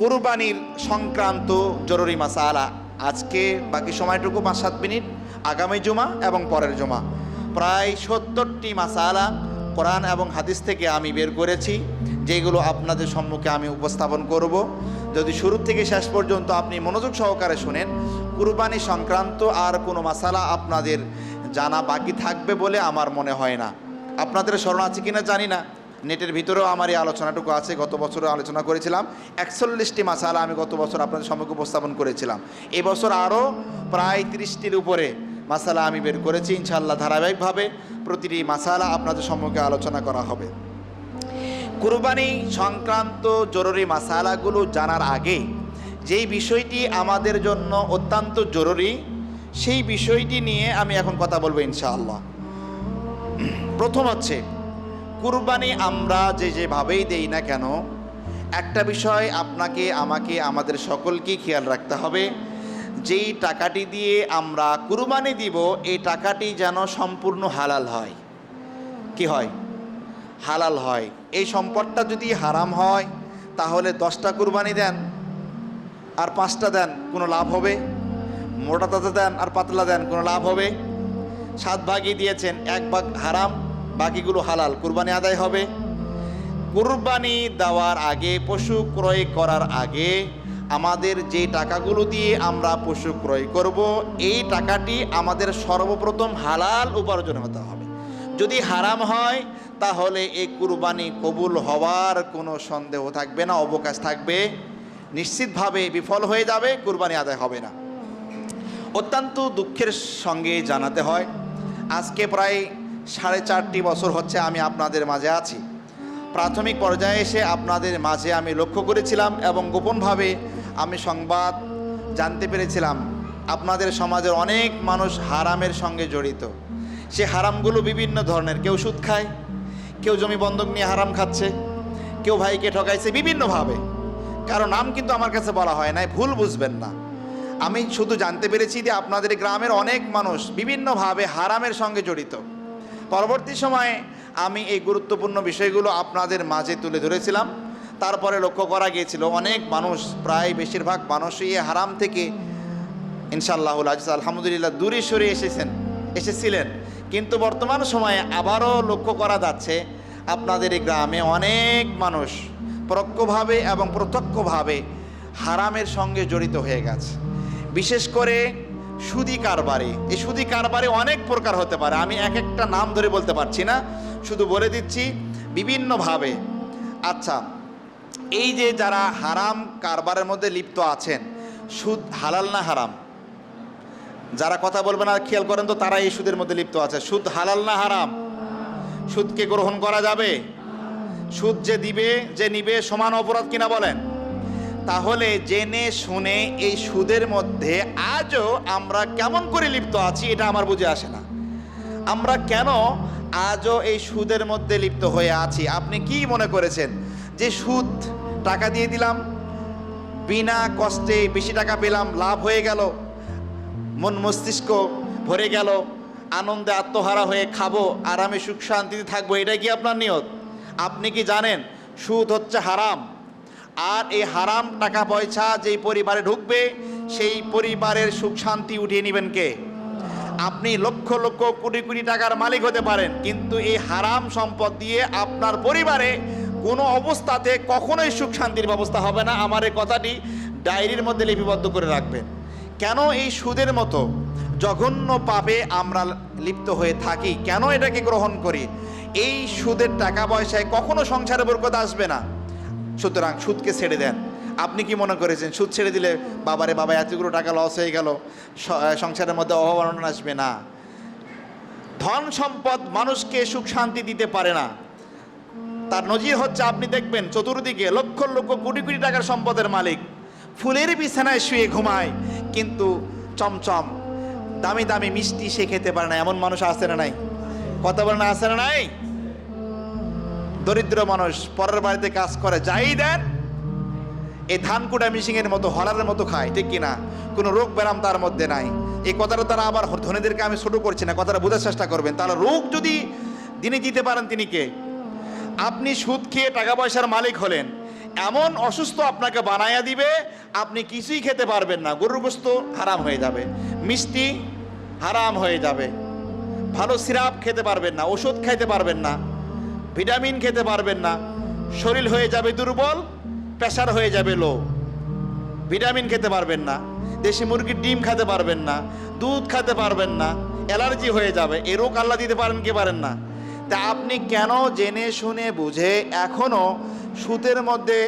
কোরবানির সংক্রান্ত জরুরি মাসালা। আজকে বাকি সময়টুকু পাঁচ সাত মিনিট, আগামী জুমা এবং পরের জুমা। প্রায় সত্তরটি মাসালা কোরআন এবং হাদিস থেকে আমি বের করেছি, যেগুলো আপনাদের সম্মুখে আমি উপস্থাপন করব। যদি শুরু থেকে শেষ পর্যন্ত আপনি মনোযোগ সহকারে শুনেন, কুরবানি সংক্রান্ত আর কোনো মাসালা আপনাদের জানা বাকি থাকবে বলে আমার মনে হয় না। আপনাদের স্মরণ আছে কিনা জানি না। নেটের ভিতরেও আমার এই আলোচনাটুকু আছে। গত বছরও আলোচনা করেছিলাম। একচল্লিশটি মাসালা আমি গত বছর আপনাদের সম্মুখে উপস্থাপন করেছিলাম। এবছর আরও প্রায় তিরিশটির উপরে মাসালা আমি বের করেছি ইনশাল্লাহ ধারাবাহিকভাবে প্রতিটি মাসালা আপনাদের সম্মুখে আলোচনা করা হবে। কুরবানি সংক্রান্ত জরুরি মাসালাগুলো জানার আগে যেই বিষয়টি আমাদের জন্য অত্যন্ত জরুরি, সেই বিষয়টি নিয়ে আমি এখন কথা বলব ইনশাআল্লাহ। প্রথম হচ্ছে কুরবানি আমরা যে যেভাবেই দেই না কেন, একটা বিষয় আপনাকে, আমাকে, আমাদের সকলকেই খেয়াল রাখতে হবে। যেই টাকাটি দিয়ে আমরা কুরবানি দিব, এই টাকাটি যেন সম্পূর্ণ হালাল হয়। কি হয়? হালাল হয়। এই সম্পদটা যদি হারাম হয়, তাহলে দশটা কুরবানি দেন, আর পাঁচটা দেন, কোনো লাভ হবে? মোটা তাজা দেন, আর পাতলা দেন, কোনো লাভ হবে? সাত ভাগই দিয়েছেন, এক ভাগ হারাম। বাকিগুলো হালাল। কুরবানি আদায় হবে। কুরবানি দেওয়ার আগে, পশু ক্রয় করার আগে আমাদের যে টাকাগুলো দিয়ে আমরা পশু ক্রয় করব, এই টাকাটি আমাদের সর্বপ্রথম হালাল উপার্জন হতে হবে। যদি হারাম হয়, তাহলে এই কুরবানি কবুল হওয়ার কোনো সন্দেহ থাকবে না, অবকাশ থাকবে। নিশ্চিতভাবে বিফল হয়ে যাবে, কুরবানি আদায় হবে না। অত্যন্ত দুঃখের সঙ্গে জানাতে হয়, আজকে প্রায় সাড়ে চারটি বছর হচ্ছে আমি আপনাদের মাঝে আছি। প্রাথমিক পর্যায়ে এসে আপনাদের মাঝে আমি লক্ষ্য করেছিলাম এবং গোপনভাবে আমি সংবাদ জানতে পেরেছিলাম। আপনাদের সমাজের অনেক মানুষ হারামের সঙ্গে জড়িত। সে হারামগুলো বিভিন্ন ধরনের। কেউ সুদ খায়, কেউ জমি বন্ধক নিয়ে হারাম খাচ্ছে, কেউ ভাইকে ঠকাইছে বিভিন্নভাবে। কারও নাম কিন্তু আমার কাছে বলা হয় নাই, ভুল বুঝবেন না। আমি শুধু জানতে পেরেছি যে আপনাদের গ্রামের অনেক মানুষ বিভিন্নভাবে হারামের সঙ্গে জড়িত। পরবর্তী সময়ে আমি এই গুরুত্বপূর্ণ বিষয়গুলো আপনাদের মাঝে তুলে ধরেছিলাম। তারপরে লক্ষ্য করা গিয়েছিল, অনেক মানুষ, প্রায় বেশিরভাগ মানুষই হারাম থেকে ইনশাআল্লাহুল আজিজ, আলহামদুলিল্লাহ, দূরে সরে এসেছেন, এসেছিলেন। কিন্তু বর্তমান সময়ে আবারও লক্ষ্য করা যাচ্ছে, আপনাদের এই গ্রামে অনেক মানুষ পরোক্ষভাবে এবং প্রত্যক্ষভাবে হারামের সঙ্গে জড়িত হয়ে গেছে। বিশেষ করে সুদি কারবারে। এই সুদি কারবারে অনেক প্রকার হতে পারে। আমি এক একটা নাম ধরে বলতে পারছি না। শুধু বলে দিচ্ছি, বিভিন্নভাবে। আচ্ছা এই যে যারা হারাম কারবারের মধ্যে লিপ্ত আছেন, সুদ হালাল না হারাম? যারা কথা বলবেন আর খেয়াল করেন তো তারা এই সুদের মধ্যে লিপ্ত আছে। সুদ হালাল না হারাম? সুদকে গ্রহণ করা যাবে? সুদ যে দিবে, যে নিবে, সমান অপরাধ কিনা বলেন? তাহলে জেনে শুনে এই সুদের মধ্যে আজও আমরা কেমন করে লিপ্ত আছি এটা আমার বুঝে আসে না। আমরা কেন আজও এই সুদের মধ্যে লিপ্ত হয়ে আছি? আপনি কি মনে করেছেন? যে সুদ, টাকা দিয়ে দিলাম, বিনা কষ্টে বেশি টাকা পেলাম, লাভ হয়ে গেল, মন মস্তিষ্ক ভরে গেল, আনন্দে আত্মহারা হয়ে খাব, আরামে সুখ শান্তিতে থাকব, এটা কি আপনার নিয়ত? আপনি কি জানেন সুদ হচ্ছে হারাম? আর এই হারাম টাকা পয়সা যেই পরিবারে ঢুকবে, সেই পরিবারের সুখ শান্তি উঠিয়ে নেবেন কে? আপনি লক্ষ লক্ষ কোটি কোটি টাকার মালিক হতে পারেন, কিন্তু এই হারাম সম্পদ দিয়ে আপনার পরিবারে কোনো অবস্থাতে কখনোই সুখ শান্তির ব্যবস্থা হবে না। আমার এই কথাটি ডায়েরির মধ্যে লিপিবদ্ধ করে রাখবেন। কেন এই সুদের মতো? জঘন্য পাপে আমরা লিপ্ত হয়ে থাকি। কেন এটাকে গ্রহণ করি? এই সুদের টাকা পয়সায় কখনো সংসারে বরকত আসবে না। সুতরাং সুদকে ছেড়ে দেন। আপনি কি মনে করেছেন, সুদ ছেড়ে দিলে বাবারে বাবা, এতগুলো টাকা লস হয়ে গেল সংসারের মধ্যে অভাব অনটন আসবে না। ধন সম্পদ মানুষকে সুখ শান্তি দিতে পারে না। তার নজির হচ্ছে, আপনি দেখবেন চতুর্দিকে লক্ষ লক্ষ কোটি কোটি টাকার সম্পদের মালিক। ফুলের বিছানায় শুয়ে ঘুমায়, কিন্তু চমচম, দামি দামি মিষ্টি সে খেতে পারে না। এমন মানুষ আছে না নাই? কথা বলে না, আসে না নাই? দরিদ্র মানুষ পরের বাড়িতে কাজ করে, যাই দেন, এই ধান কুটা মিশিংয়ের মতো, হলারের মতো খায়, ঠিক কিনা? কোনো রোগ ব্যায়াম তার মধ্যে নাই। এই কথাটা তারা আবার ধনীদেরকে আমি ছোট করছি না, কথাটা বোঝার চেষ্টা করবেন। তাহলে রোগ যদি তিনি দিতে পারেন তিনি কে? আপনি সুদ খেয়ে টাকা পয়সার মালিক হলেন, এমন অসুস্থ আপনাকে বানাইয়া দিবে, আপনি কিছুই খেতে পারবেন না। গরুর গোস্ত হারাম হয়ে যাবে, মিষ্টি হারাম হয়ে যাবে। ভালো সিরাপ খেতে পারবেন না, ওষুধ খাইতে পারবেন না। ভিটামিন খেতে পারবেন না। শরীর হয়ে যাবে দুর্বল প্রেশার হয়ে যাবে লো ভিটামিন খেতে পারবেন না। দেশি মুরগির ডিম খেতে পারবেন না। দুধ খেতে পারবেন না। অ্যালার্জি হয়ে যাবে। এ রোগ আল্লাহ দিতে পারেন কি পারেন না। তা আপনি কেন জেনে শুনে বুঝে এখনও সুতের মধ্যে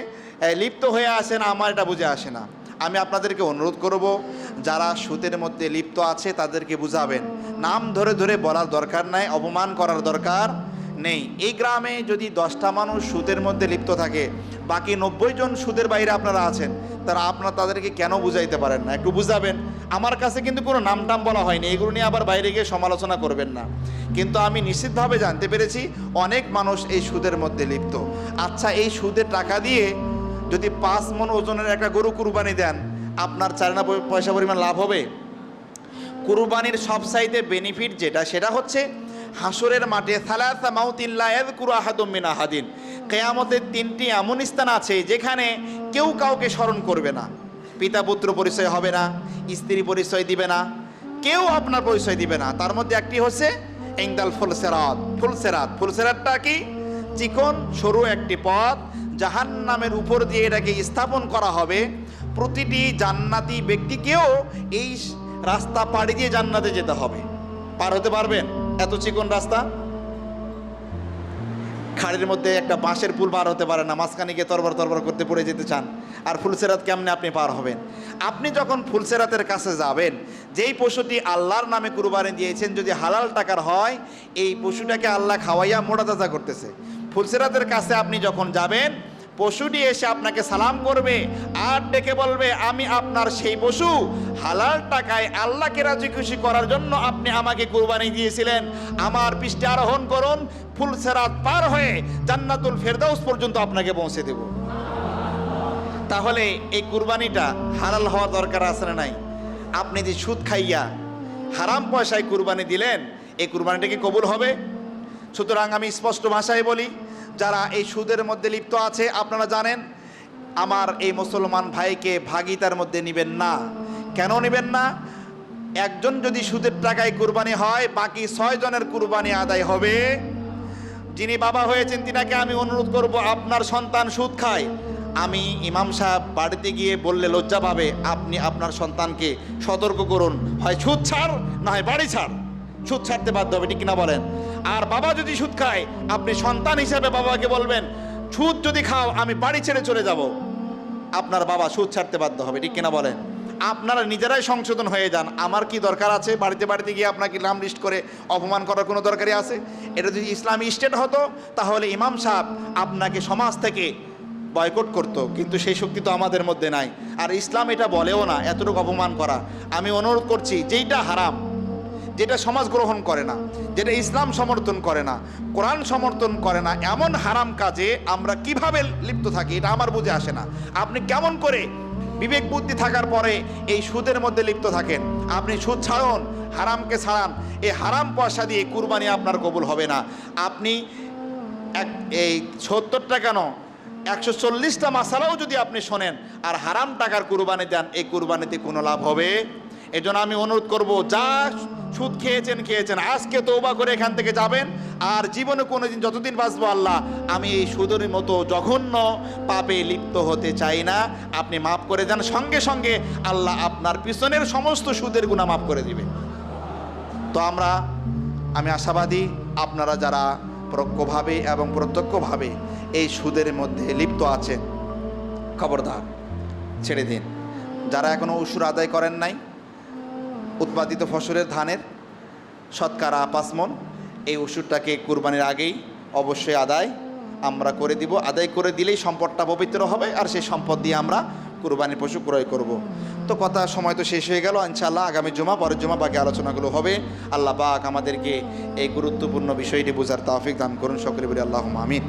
লিপ্ত হয়ে আসেন আমার এটা বুঝে আসে না। আমি আপনাদেরকে অনুরোধ করব, যারা সুতের মধ্যে লিপ্ত আছে তাদেরকে বুঝাবেন। নাম ধরে ধরে বলার দরকার নাই, অপমান করার দরকার। নেই। এই গ্রামে যদি দশটা মানুষ সুদের মধ্যে লিপ্ত থাকে, বাকি নব্বই জন সুদের বাইরে আপনারা আছেন, তারা আপনার তাদেরকে কেন বুঝাইতে পারেন না? একটু বুঝাবেন? আমার কাছে কিন্তু কোনো নাম টাম বলা হয়নি, এগুলো নিয়ে আবার বাইরে গিয়ে সমালোচনা করবেন না। কিন্তু আমি নিশ্চিতভাবে জানতে পেরেছি, অনেক মানুষ এই সুদের মধ্যে লিপ্ত। আচ্ছা এই সুদের টাকা দিয়ে যদি পাঁচ মন ওজনের একটা গরু কুরবানি দেন, আপনার চার না পয়সা পরিমাণ লাভ হবে? কুরবানির সব সাইডে বেনিফিট যেটা, সেটা হচ্ছে হাসরের মাঠে সালাসা মাউতিল্লাহ কুরু আহাদুম মিন আহাদিন। কেয়ামতের তিনটি এমন স্থান আছে যেখানে কেউ কাউকে স্মরণ করবে না। পিতা পুত্র পরিচয় হবে না, স্ত্রী পরিচয় দিবে না, কেউ আপনার পরিচয় দিবে না। তার মধ্যে একটি হচ্ছে এংদাল ফুলসেরাত। ফুলসেরাত, ফুলসেরাতটা কি? চিকন, সরু একটি পথ, জাহান্নামের উপর দিয়ে এটাকে স্থাপন করা হবে। প্রতিটি জান্নাতি ব্যক্তিকেও এই রাস্তা পাড়ি দিয়ে জান্নাতে যেতে হবে। পার হতে পারবেন? এত চিকন রাস্তা? খাড়ির মধ্যে একটা বাঁশের পুল পার হতে পারে না, মাঝখানে গিয়ে তরবর তরবর করতে পড়ে যেতে চান। আর ফুলসেরাত কেমনে আপনি পার হবেন? আপনি যখন ফুলসেরাতের কাছে যাবেন, যেই পশুটি আল্লাহর নামে কুরবানি দিয়েছেন, যদি হালাল টাকার হয়, এই পশুটাকে আল্লাহ খাওয়াইয়া মোটা তাজা করতেছে। ফুলসেরাতের কাছে আপনি যখন যাবেন পশুটি এসে আপনাকে সালাম করবে আর ডেকে বলবে, আমি আপনার সেই পশু। হালাল টাকায় আল্লাহকে রাজি খুশি করার জন্য আপনি আমাকে কুরবানি দিয়েছিলেন। আমার পৃষ্ঠে আরোহণ করুন ফুলসেরাত পার হয়ে জান্নাতুল ফেরদাউস পর্যন্ত আপনাকে পৌঁছে দেব। তাহলে এই কুরবানিটা হালাল হওয়ার দরকার আছে না নাই? আপনি যে সুদ খাইয়া হারাম পয়সায় কুরবানি দিলেন, এই কুরবানিটা কি কবুল হবে? সুতরাং আমি স্পষ্ট ভাষায় বলি যারা এই সুদের মধ্যে লিপ্ত আছে, আপনারা জানেন, আমার এই মুসলমান ভাইকে ভাগিতার মধ্যে নেবেন না। কেন নেবেন না? একজন যদি সুদের টাকায় কুরবানি হয়, বাকি ছয় জনের কুরবানি আদায় হবে। যিনি বাবা হয়েছেন, তিনাকে আমি অনুরোধ করব, আপনার সন্তান সুদ খায়। আমি ইমাম সাহেব বাড়িতে গিয়ে বললে লজ্জা পাবে, আপনি আপনার সন্তানকে সতর্ক করুন। হয় সুদ ছাড়, না হয় বাড়ি ছাড়। সুদ ছাড়তে বাধ্য হবে, ঠিক কিনা বলেন? আর বাবা যদি সুদ খায়, আপনি সন্তান হিসেবে বাবাকে বলবেন, সুদ যদি খাও, আমি বাড়ি ছেড়ে চলে যাব। আপনার বাবা সুদ ছাড়তে বাধ্য হবে, ঠিক কিনা বলেন? আপনারা নিজেরাই সংশোধন হয়ে যান। আমার কি দরকার আছে? বাড়িতে বাড়িতে গিয়ে আপনাকে নাম লিস্ট করে অপমান করার কোনো দরকারই আছে? এটা যদি ইসলামী স্টেট হতো, তাহলে ইমাম সাহেব আপনাকে সমাজ থেকে বয়কট করতো, কিন্তু সেই শক্তি তো আমাদের মধ্যে নাই। আর ইসলাম এটা বলেও না, এতটুকু অপমান করা। আমি অনুরোধ করছি, যেইটা হারাম যেটা সমাজ গ্রহণ করে না, যেটা ইসলাম সমর্থন করে না, কোরআন সমর্থন করে না, এমন হারাম কাজে আমরা কীভাবে লিপ্ত থাকি এটা আমার বুঝে আসে না। আপনি কেমন করে বিবেক বুদ্ধি থাকার পরে এই সুদের মধ্যে লিপ্ত থাকেন? আপনি সুদ ছাড়ুন, হারামকে ছাড়ান, এই হারাম পয়সা দিয়ে কুরবানি আপনার কবুল হবে না। আপনি এক, এই সত্তরটা কেন? একশো চল্লিশটা মাসালাও যদি আপনি শোনেন, আর হারাম টাকার কুরবানি দেন, এই কুরবানিতে কোনো লাভ হবে? এজন্য আমি অনুরোধ করব, যা সুদ খেয়েছেন খেয়েছেন, আজকে তৌবা করে এখান থেকে যাবেন, আর জীবনে কোনো দিন যতদিন বাঁচবো আল্লাহ, আমি এই সুদের মতো জঘন্য পাপে লিপ্ত হতে চাই না। আপনি মাফ করে দেন, সঙ্গে সঙ্গে আল্লাহ আপনার পিছনের সমস্ত সুদের গুণা মাফ করে দিবে। তো আমরা, আমি আশাবাদী আপনারা যারা পরোক্ষভাবে এবং প্রত্যক্ষভাবে এই সুদের মধ্যে লিপ্ত আছেন, খবরদার, ছেড়ে দিন। যারা এখনও উসুর আদায় করেন নাই উৎপাদিত ফসলের ধানের শতকরা পাঁচমন। এই ওষুধটাকে কুরবানির আগেই অবশ্যই আদায় আমরা করে দিব। আদায় করে দিলেই সম্পদটা পবিত্র হবে আর সেই সম্পদ দিয়ে আমরা কুরবানির পশু ক্রয় করব। তো কথা সময় তো শেষ হয়ে গেল, ইনশাআল্লাহ আগামী জমা, পরের জমা বাকি আলোচনাগুলো হবে। আল্লাহ পাক আমাদেরকে এই গুরুত্বপূর্ণ বিষয়টি বোঝার তাফিক দান করুন। সকলে বলি আল্লাহ আমিন।